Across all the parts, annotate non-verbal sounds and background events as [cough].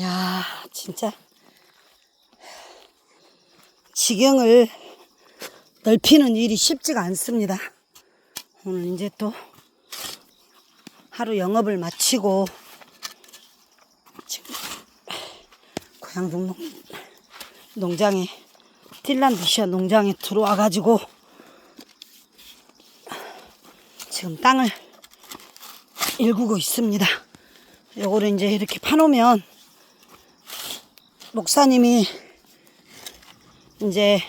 야, 진짜 지경을 넓히는 일이 쉽지가 않습니다. 오늘 이제 또 하루 영업을 마치고 농, 농장에 틸란드시아 농장에 들어와 가지고 지금 땅을 일구고 있습니다. 요거를 이제 이렇게 파놓으면 목사님이 이제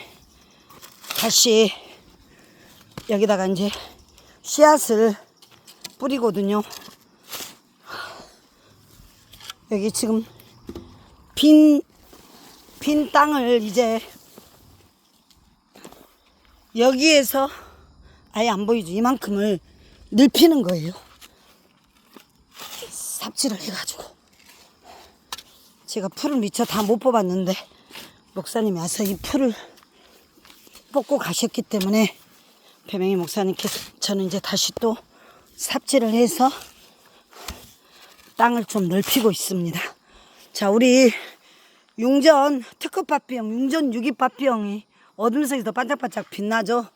다시 여기다가 이제 씨앗을 뿌리거든요. 여기 지금 빈, 빈 땅을 이제 여기에서 아예 안 보이죠. 이만큼을 넓히는 거예요. 삽질을 해가지고. 제가 풀을 미처 다 못 뽑았는데, 목사님이 와서 이 풀을 뽑고 가셨기 때문에, 배명희 목사님께서 저는 이제 다시 또 삽질을 해서 땅을 좀 넓히고 있습니다. 자, 우리 융전 특급밥비용, 융전 유기밥비용이 어둠 속에서 반짝반짝 빛나죠?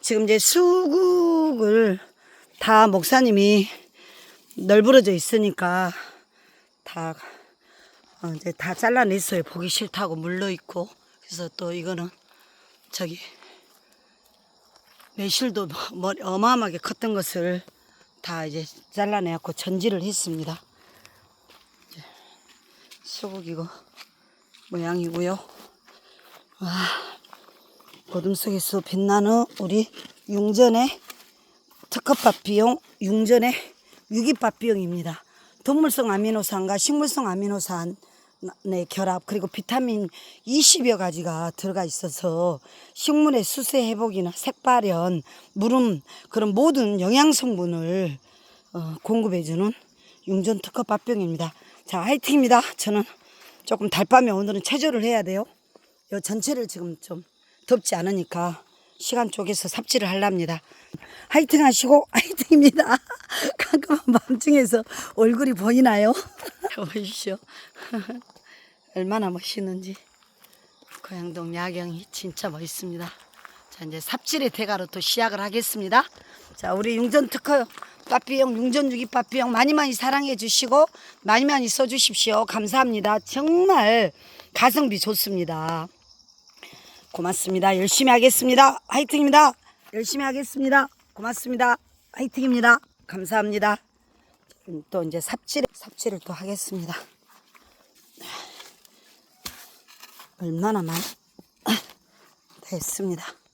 지금 이제 수국을 다 목사님이 널브러져 있으니까 다 어, 이제 다 잘라냈어요. 보기 싫다고 물러 있고 그래서 또 이거는 저기 매실도 어마어마하게 컸던 것을 다 이제 잘라내갖고 전지를 했습니다. 수국이고 모양이고요. 와, 어둠 속에서 빛나는 우리 융전의 특허밥 비용, 융전의 유기밥 비용입니다. 동물성 아미노산과 식물성 아미노산 의 결합 그리고 비타민 20여 가지가 들어가 있어서 식물의 수세 회복이나 색발현, 무름 그런 모든 영양 성분을 어, 공급해 주는 융전 특허밥 비용입니다. 자, 화이팅입니다. 저는 조금 달밤에 오늘은 체조를 해야 돼요. 요 전체를 지금 좀 덥지 않으니까 시간 쪼개서 삽질을 하랍니다. 화이팅 하시고 화이팅입니다. [laughs] 깜깜한 밤중에서 얼굴이 보이나요? 보이시오. [laughs] 얼마나 멋있는지. 고양동 야경이 진짜 멋있습니다. 자, 이제 삽질의 대가로 또 시작을 하겠습니다. 자, 우리 융전 특허 빠삐용, 융전 유기 빠삐용 많이 많이 사랑해 주시고 많이 많이 써 주십시오. 감사합니다. 정말 가성비 좋습니다. 고맙습니다. 열심히 하겠습니다. 화이팅입니다. 열심히 하겠습니다. 고맙습니다. 화이팅입니다. 감사합니다. 또 이제 삽질, 삽질을 또 하겠습니다. 얼마나 많이 [clears throat] 됐습니다.